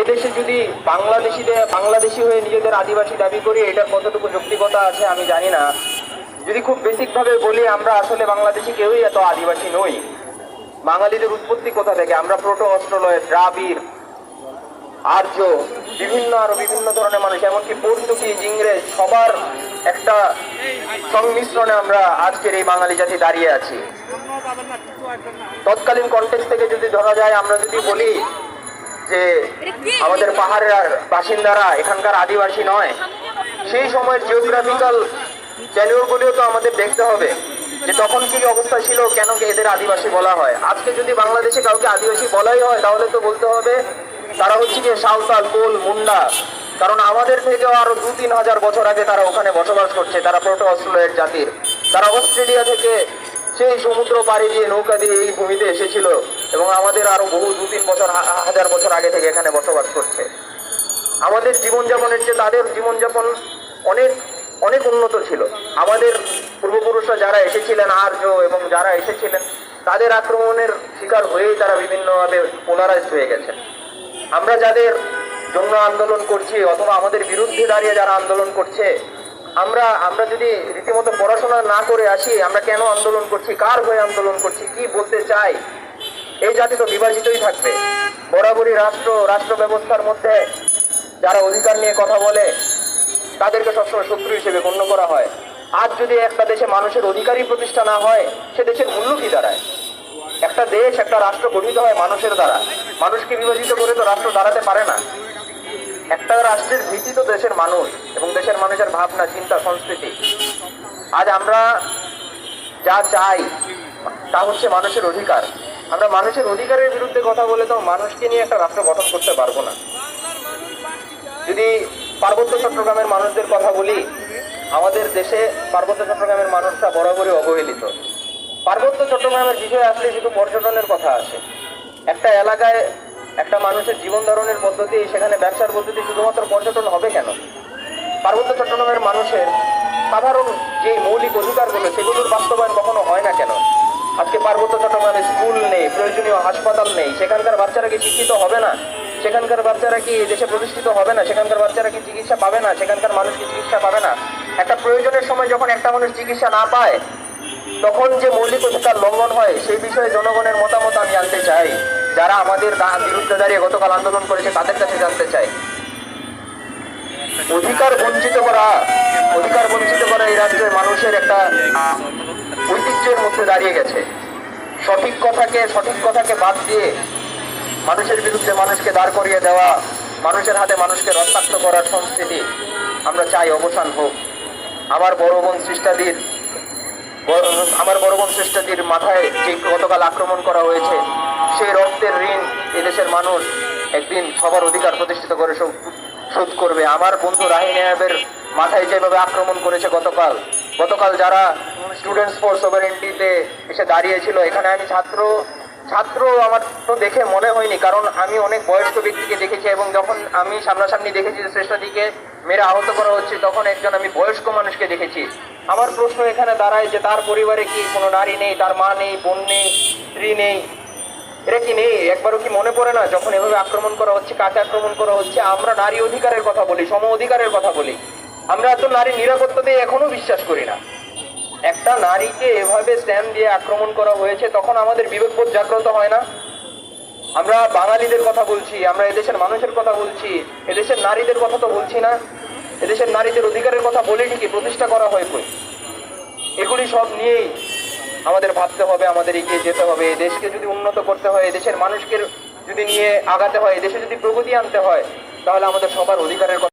এদেশে যদি বাংলাদেশিদের, বাংলাদেশি হয়ে নিজেদের আদিবাসী দাবি করি, এটার কতটুকু যৌক্তিকতা আছে আমি জানি না। যদি খুব বেসিকভাবে বলি, আমরা আসলে বাংলাদেশি কেউই এত আদিবাসী নই। বাঙালিদের উৎপত্তি কোথা থেকে? আমরা প্রোটো অস্ট্রোলয়েড দ্রাবিড়, আর্য, বিভিন্ন আরও বিভিন্ন ধরনের মানুষ, এমনকি পর্তুগিজ, ইংরেজ, সবার একটা সংমিশ্রণে আমরা আজকের এই বাঙালি জাতি দাঁড়িয়ে আছি। তৎকালীন কন্টেক্স থেকে যদি ধরা যায়, আমরা যদি বলি যে আমাদের পাহাড়ের বাসিন্দারা এখানকার আদিবাসী নয়, সেই সময়ের জিওগ্রাফিক্যাল চ্যানেলগুলিও তো আমাদের দেখতে হবে যে তখন কি অবস্থা ছিল, কেন এদের আদিবাসী বলা হয়। আজকে যদি বাংলাদেশে কাউকে আদিবাসী বলাই হয়, তাহলে তো বলতে হবে তারা হচ্ছে গিয়ে সাঁওতাল, কোল, মুন্ডা। কারণ আমাদের থেকেও আরও দু তিন হাজার বছর আগে তারা ওখানে বসবাস করছে, তারা প্রোটো অস্ট্রেলিয়ার জাতির। তারা অস্ট্রেলিয়া থেকে সেই সমুদ্র পাড়ি দিয়ে নৌকা দিয়ে এই ভূমিতে এসেছিল। এবং আমাদের আরও বহু দু তিন বছর হাজার বছর আগে থেকে এখানে বসবাস করছে। আমাদের জীবনযাপনের চেয়ে তাদের জীবনযাপন অনেক অনেক উন্নত ছিল। আমাদের পূর্বপুরুষরা যারা এসেছিলেন, আর্য এবং যারা এসেছিলেন, তাদের আক্রমণের শিকার হয়েই তারা বিভিন্নভাবে পোলারাইজড হয়ে গেছেন। আমরা যাদের জন্য আন্দোলন করছি অথবা আমাদের বিরুদ্ধে দাঁড়িয়ে যারা আন্দোলন করছে, আমরা আমরা যদি রীতিমতো পড়াশোনা না করে আসি, আমরা কেন আন্দোলন করছি, কার হয়ে আন্দোলন করছি, কি বলতে চাই এই জাতি তো বিভাজিতই থাকবে। বরাবরই রাষ্ট্র রাষ্ট্র ব্যবস্থার মধ্যে যারা অধিকার নিয়ে কথা বলে, তাদেরকে সবসময় শত্রু হিসেবে গণ্য করা হয়। আজ যদি একটা দেশে মানুষের অধিকারই প্রতিষ্ঠা না হয়, সে দেশের মূল্য কি দাঁড়ায়? একটা দেশ, একটা রাষ্ট্র গঠিত হয় মানুষের দ্বারা। মানুষকে বিভাজিত করে তো রাষ্ট্র দাঁড়াতে পারে না? একটা রাষ্ট্রের ভিত্তি তো দেশের মানুষ এবং দেশের মানুষের ভাবনা, চিন্তা, সংস্কৃতি। আজ আমরা যা চাই, তা হচ্ছে মানুষের অধিকার। আমরা মানুষের অধিকারের বিরুদ্ধে কথা বলে তো মানুষকে নিয়ে একটা রাষ্ট্র গঠন করতে পারব না। যদি পার্বত্য চট্টগ্রামের মানুষদের কথা বলি, আমাদের দেশে পার্বত্য চট্টগ্রামের মানুষরা বরাবরই অবহেলিত। পার্বত্য চট্টগ্রামের বিষয়ে আসলে শুধু পর্যটনের কথা আসে। একটা এলাকায় একটা মানুষের জীবন ধারণের পদ্ধতি, সেখানে ব্যবসার পদ্ধতি শুধুমাত্র পর্যটন হবে কেন? পার্বত্য চট্টগ্রামের মানুষের সাধারণ যে মৌলিক অধিকারগুলো, সেগুলোর বাস্তবায়ন কখনো হয় না কেন? আজকে পার্বত্য চট্টগ্রামে স্কুল নেই, প্রয়োজনীয় হাসপাতাল নেই। সেখানকার বাচ্চারা কি শিক্ষিত হবে না? সেখানকার বাচ্চারা কি দেশে প্রতিষ্ঠিত হবে না? সেখানকার বাচ্চারা কি চিকিৎসা পাবে না? সেখানকার মানুষ কি চিকিৎসা পাবে না? একটা প্রয়োজনের সময় যখন একটা মানুষ চিকিৎসা না পায়, তখন যে মৌলিক অধিকার লঙ্ঘন হয়, সেই বিষয়ে জনগণের মতামত আমি জানতে চাই। যারা আমাদের বিরুদ্ধে দাঁড়িয়ে গতকাল আন্দোলন করেছে, তাদের কাছে জানতে চাই। অধিকার বঞ্চিত করা, অধিকার বঞ্চিত করা এই রাজ্যের মানুষের একটা ঐতিহ্যের মধ্যে দাঁড়িয়ে গেছে। সঠিক কথাকে সঠিক কথাকে বাদ দিয়ে মানুষের বিরুদ্ধে মানুষকে দাঁড় করিয়ে দেওয়া, মানুষের হাতে মানুষকে রক্তাক্ত করার সংস্কৃতি আমরা চাই অবসান হোক। আমার বড় বোন সৃষ্টাদির, আমার বড় বোন শ্রেষ্ঠাদির মাথায় যে গতকাল আক্রমণ করা হয়েছে সেই রক্তের ঋণ এদেশের মানুষ একদিন সবার অধিকার প্রতিষ্ঠিত করে শোধ করবে। আমার বন্ধু রাহিনের মাথায় যেভাবে আক্রমণ করেছে গতকাল গতকাল যারা স্টুডেন্টস ফর সোভারেন্টিতে এসে দাঁড়িয়েছিল। এখানে আমি ছাত্র ছাত্র আমার তো দেখে মনে হয়নি, কারণ আমি অনেক বয়স্ক ব্যক্তিকে দেখেছি এবং যখন আমি সামনাসামনি দেখেছি যে শ্রেষ্ঠাদিকে মেরে আহত করা হচ্ছে, তখন একজন আমি বয়স্ক মানুষকে দেখেছি। আমার প্রশ্ন এখানে দাঁড়ায় যে তার পরিবারে কি কোনো নারী নেই, তার মা নেই, বোন নেই, স্ত্রী নেই? এরা কি নেই? একবারও কি মনে পড়ে না যখন এভাবে আক্রমণ করা হচ্ছে, কাকে আক্রমণ করা হচ্ছে? আমরা নারী অধিকারের কথা বলি, সম অধিকারের কথা বলি। আমরা তো নারী নিরাপত্তাতে এখনও বিশ্বাস করি না। একটা নারীকে এভাবে স্ট্যান্ড দিয়ে আক্রমণ করা হয়েছে, তখন আমাদের বিবেকবোধ জাগ্রত হয় না? আমরা বাঙালিদের কথা বলছি, আমরা এদেশের মানুষের কথা বলছি, এদেশের নারীদের কথা তো বলছি না। এদেশের নারীদের অধিকারের কথা বলে ঠিকই প্রতিষ্ঠা করা হয় কই? এগুলি সব নিয়েই আমাদের ভাবতে হবে, আমাদের এগিয়ে যেতে হবে। দেশকে যদি উন্নত করতে হয়, দেশের মানুষকে যদি নিয়ে আগাতে হয়, দেশে যদি প্রগতি আনতে হয়, তাহলে আমাদের সবার অধিকারের কথা